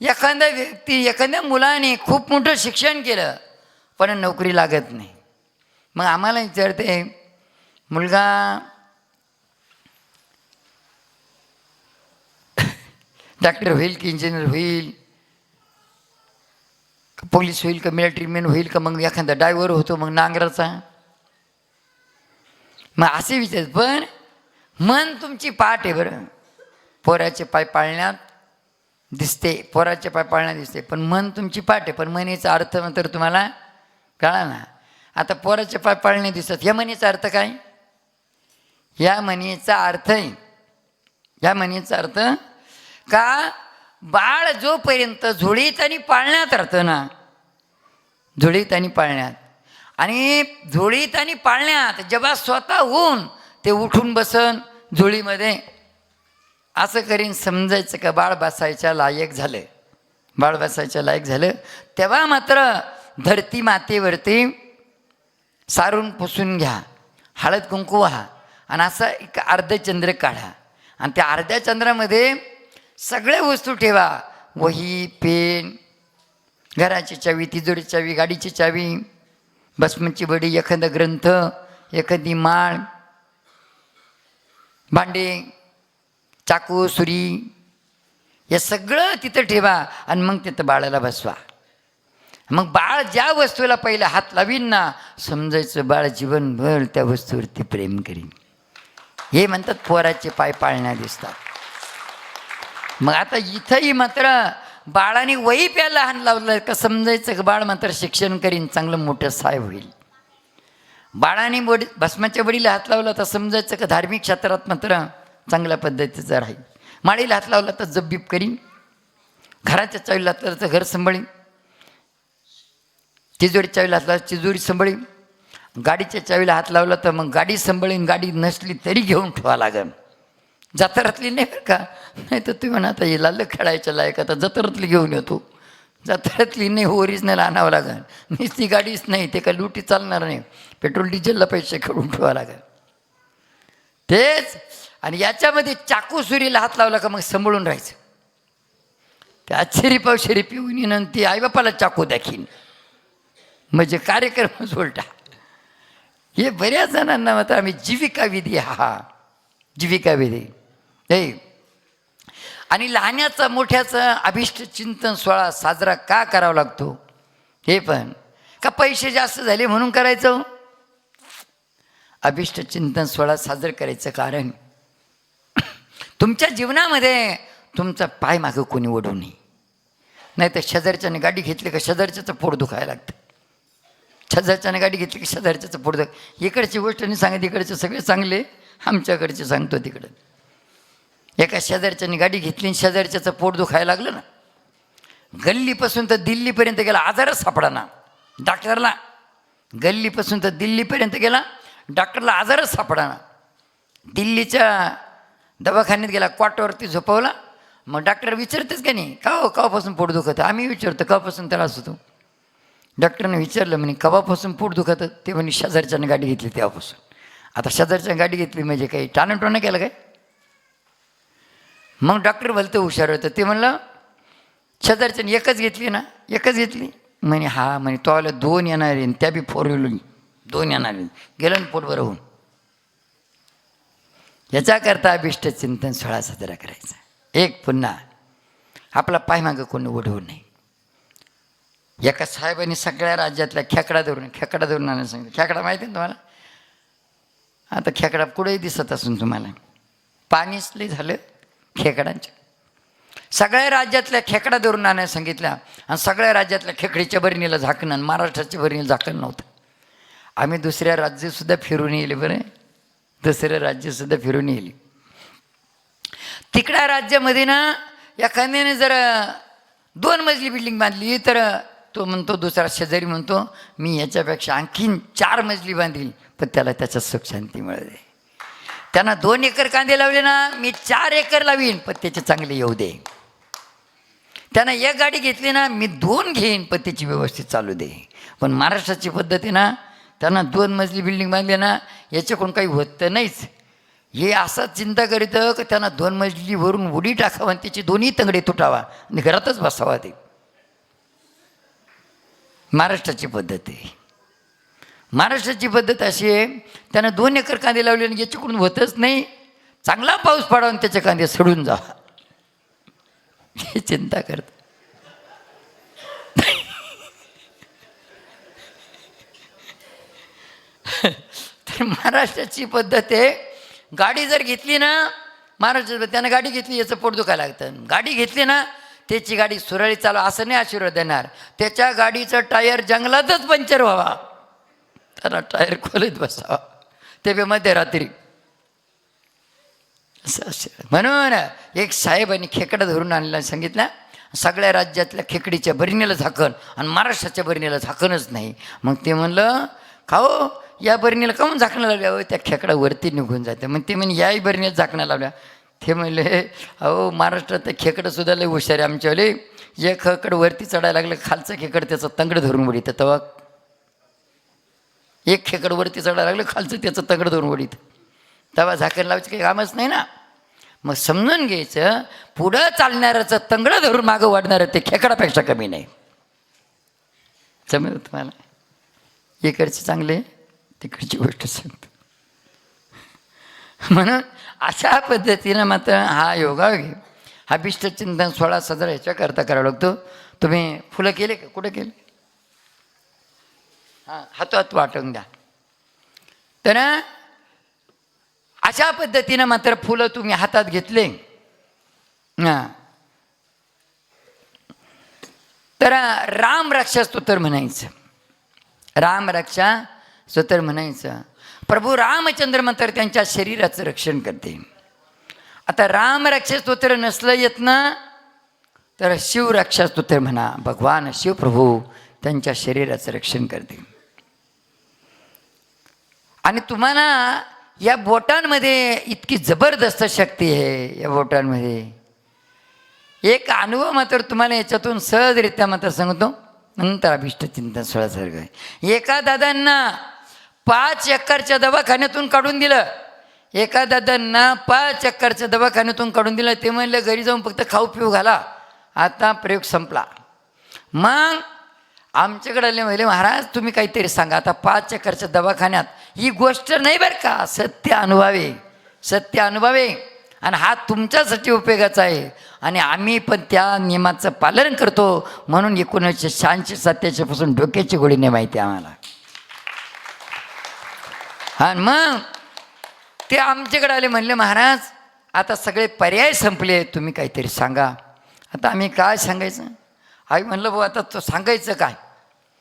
एखाद्या व्यक्ती एखाद्या मुलाने खूप मोठं शिक्षण केलं पण नोकरी लागत नाही. मग आम्हाला विचारते मुलगा डॉक्टर होईल की इंजिनियर होईल? का पोलीस होईल का मिलिटरीमॅन होईल का? मग एखादा ड्रायव्हर होतो मग नांगराचा. मग असे विचार पण मन तुमची पाठ आहे बरं. पोराचे पाय पाळण्यात दिसते पोराचे पाय पाळण्यात दिसते पण मन तुमची पाठ आहे पण मनीचा अर्थ तर तुम्हाला कळा ना आता पोराचे पाय पाळणे दिसत या मनीचा अर्थ काय? या मनीचा अर्थ आहे या म्हणीचा अर्थ का? बाळ जोपर्यंत झोळीत आणि पाळण्यात राहतं ना झोळीत आणि पाळण्यात आणि झोळीत आणि पाळण्यात जेव्हा स्वतः होऊन ते उठून बसन झोळीमध्ये असं करीन समजायचं का? बाळ बसायच्या लायक झालं. बाळ बसायच्या लायक झालं. तेव्हा मात्र धरती मातेवरती सारून पुसून घ्या. हळद कुंकू व्हा. आणि असं एक अर्धचंद्र काढा. आणि त्या अर्ध्या चंद्रामध्ये सगळ्या वस्तू ठेवा. वही पेन घराची चावी तिजोरीची चावी गाडीची चावी भस्मची बडी एखादा ग्रंथ एखादी माळ भांडे चाकू सुरी हे सगळं तिथं ठेवा आणि मग तिथं बाळाला बसवा. मग बाळ ज्या वस्तूला पहिला हात लावीन ना समजायचं बाळ जीवनभर त्या वस्तूवरती प्रेम करीन. हे म्हणतात पोराचे पाय पाळण्या दिसतात. मग आता इथंही मात्र बाळाने वही प्यायला हान लावलं का समजायचं का बाळ मात्र शिक्षण करीन चांगलं मोठं साय होईल. बाळाने बडी भस्माच्या बडीला हात लावला तर समजायचं का धार्मिक क्षेत्रात मात्र चांगल्या पद्धतीचं राहील माळीला हात लावला तर जब्बीब करीन. घराच्या चावीला हातला तर घर सांभाळीन. तिजोरी चावीला हात लावला तिजोरी सांभाळीन. गाडीच्या चावीला हात लावला तर मग गाडी सांभाळीन. गाडी नसली तरी घेऊन ठेवा लागेल जत्रातली नाही बरं का? नाही तर तुम्ही म्हणा आता हिला खेळायच्या लायक आता जत्रातली घेऊन येतो. जत्रातली नाही ओरिजिनल आणावं लागेल नुसती गाडीच नाही ते काय लुटी चालणार नाही. पेट्रोल डिझेलला पैसे खेळून ठेवा लागेल तेच आणि याच्यामध्ये चाकू सुरीला हात लावला का मग सांभाळून राहायचं. त्या आश्चर्य पावशेरी पिऊन येणं ती आईबापाला चाकू दाखीन. म्हणजे कार्यक्रमच उलटा. हे बऱ्याच जणांना मात्र आम्ही जीविका विधी हा. जीविका विधी. हे. आणि लहान्याचा मोठ्याचा अभिष्ट चिंतन सोहळा साजरा का करावा लागतो? हे पण. का पैसे जास्त झाले म्हणून करायचं? अभिष्ट चिंतन सोहळा साजरं करायचं कारण तुमच्या जीवनामध्ये तुमचा पाय मागं कोणी ओढू नये. नाही तर शेजारच्याने गाडी घेतली का शेजारच्याचं पोट दुखायला लागतं. शेजारच्याने गाडी घेतली की शेजारच्याचं पोट दुख इकडची गोष्ट नाही सांगत इकडचे सगळे चांगले आमच्याकडचे सांगतो तिकडं. एका शेजारच्याने गाडी घेतली आणि शेजारच्याचं पोट दुखायला लागलं ना गल्लीपासून तर दिल्लीपर्यंत गेला आजारच सापडा ना डॉक्टरला गल्लीपासून तर दिल्लीपर्यंत गेला डॉक्टरला आजारच सापडा ना दिल्लीच्या दवाखान्यात गेला क्वाटवरती झोपवला. मग डॉक्टर विचारतेच का नाही का हो कवापासून पोट दुखत? आम्ही विचारतो कवापासून त्रास होतो? डॉक्टरने विचारलं म्हणे कवापासून पोट दुखत? ते म्हणे शेजारच्यानं गाडी घेतली तेव्हापासून. आता शेजारच्या गाडी घेतली म्हणजे काही टाणंटोणं केलं काय? मग डॉक्टर भलतं हुशार होतं. ते म्हणलं शेजारच्याने एकच घेतली ना एकच घेतली. म्हणे हा. म्हणे तो आला दोन येणार आहे त्या बी फोर व्हीलर दोन येणार. आहे गेलं ना पोट बरं होऊन. याच्याकरता अभिष्ट चिंतन सोळा साजरा करायचा. एक पुन्हा आपला पायमागं कोणी उडवू नये. एका साहेबांनी सगळ्या राज्यातल्या खेकडा धरून खेकडा धरून आणायला सांगितलं. खेकडा माहिती आहे तुम्हाला? आता खेकडा कुठेही दिसत असून तुम्हाला. पाणीच लई झालं खेकडांच्या सगळ्या राज्यातल्या खेकडा धरून आणायला सांगितल्या आणि सगळ्या राज्यातल्या खेकडीच्या भरणीला झाकणं आणि महाराष्ट्राच्या भरणीला झाकण नव्हतं. आम्ही दुसऱ्या राज्यसुद्धा फिरून येले बरं. दुसऱ्या राज्यसुद्धा फिरून येईल. तिकड्या राज्यामध्ये ना या कांद्याने जर दोन मजली बिल्डिंग बांधली तर तो म्हणतो दुसरा शेजारी म्हणतो मी याच्यापेक्षा आणखीन चार मजली बांधील पण त्याला त्याच्यात सुख शांती मिळते त्यांना दोन एकर कांदे लावले ना मी चार एकर लावीन पण त्याचे चांगले येऊ दे. त्यांना एक गाडी घेतली ना मी दोन घेईन पण त्याची व्यवस्थित चालू दे. पण महाराष्ट्राची पद्धती ना त्यांना दोन मजली बिल्डिंग बांधली ना याच्याकडून काही होत तर नाहीच. हे असा चिंता करीत की त्यांना दोन मजलीवरून उडी टाकावं आणि त्याचे दोन्ही तंगडे तुटावा आणि घरातच बसावा ते. महाराष्ट्राची पद्धत आहे. महाराष्ट्राची पद्धत अशी आहे त्यांना दोन एकर कांदे लावले आणि याच्याकडून होतच नाही. चांगला पाऊस पडावा आणि त्याचे कांदे सडून जावा. हे चिंता करत तर महाराष्ट्राची पद्धत आहे. गाडी जर घेतली ना महाराष्ट्र त्यानं गाडी घेतली याचं पोट दुखायला लागतं. गाडी घेतली ना त्याची गाडी सुरळीत चालू असं नाही आशीर्वाद देणार. त्याच्या गाडीचं टायर जंगलातच पंक्चर व्हावा. त्याला टायर खोलीत बसावा. ते बी मध्यरात्री. म्हणून एक साहेबांनी खेकडा धरून आणला सांगितलं सगळ्या राज्यातल्या खेकडीच्या बरणीला झाकण आणि महाराष्ट्राच्या बरणीला झाकणच नाही. मग ते म्हणलं खाओ या बरणीला काऊन झाकणं लावल्या अहो त्या खेकडा वरती निघून जाते. मग ते म्हणे याही बरणीला झाकणं लावल्या. ते म्हणले अहो महाराष्ट्रात तर खेकडं सुद्धा लय हुशार आहे आमच्यावाले. एक खेकड वरती चढायला लागलं खालचं खेकड त्याचं तंगड धरून उडीत तेव्हा एक खेकड वरती चढायला लागलं खालचं त्याचं तंगड धरून उडीत तेव्हा झाकण लावायचं काही कामच नाही ना. मग समजून घ्यायचं पुढं चालणाऱ्याचं तंगडं धरून मागं वाढणारं ते खेकडापेक्षा कमी नाही. समजलं तुम्हाला? इकडचे चांगले? तिकडची गोष्ट सांगतो. म्हणून अशा पद्धतीनं मात्र हा योगा हा चिंतन सोळा सदर ह्याच्याकरता करावा लागतो. तुम्ही फुलं केले का? कुठं केले? हां हातोहात वाटून द्या तर अशा पद्धतीनं मात्र फुलं तुम्ही हातात घेतले. हां. तर राम रक्षा स्तोत्र म्हणायचं. राम रक्षा स्तोत्र म्हणायचं प्रभू रामचंद्र मात्र त्यांच्या शरीराचं रक्षण करते. आता राम रक्षा स्तोत्र नसलं येत ना तर शिवरक्षा स्तोत्र म्हणा भगवान शिवप्रभू त्यांच्या शरीराचं रक्षण करते. आणि तुम्हाला या बोटांमध्ये इतकी जबरदस्त शक्ती आहे या बोटांमध्ये. एक अनुभव मात्र तुम्हाला याच्यातून सहजरित्या मात्र सांगतो नंतर अभिष्ट चिंतन सोळासारखं एका दादांना पाच एकरच्या दवाखान्यातून काढून दिलं. एका दादांना पाच एकरच्या दवाखान्यातून काढून दिलं. ते म्हणलं घरी जाऊन फक्त खाऊ पिऊ घाला. आता प्रयोग संपला. मग आमच्याकडे आले म्हणले महाराज तुम्ही काहीतरी सांगा. आता पाच एकरच्या दवाखान्यात ही गोष्ट नाही बरं का? सत्य अनुभवे. सत्य अनुभवे. आणि हा तुमच्यासाठी उपयोगाचा आहे. आणि आम्ही पण त्या नियमाचं पालन करतो. म्हणून एकोणीसशे शहाऐंशी सत्याऐंशीपासून डोक्याची गोळी नाही माहिती आम्हाला. आणि मग ते आमच्याकडे आले म्हणले महाराज आता सगळे पर्याय संपले तुम्ही काहीतरी सांगा. आता आम्ही काय सांगायचं? आई म्हणलं भाऊ आता तो सांगायचं काय?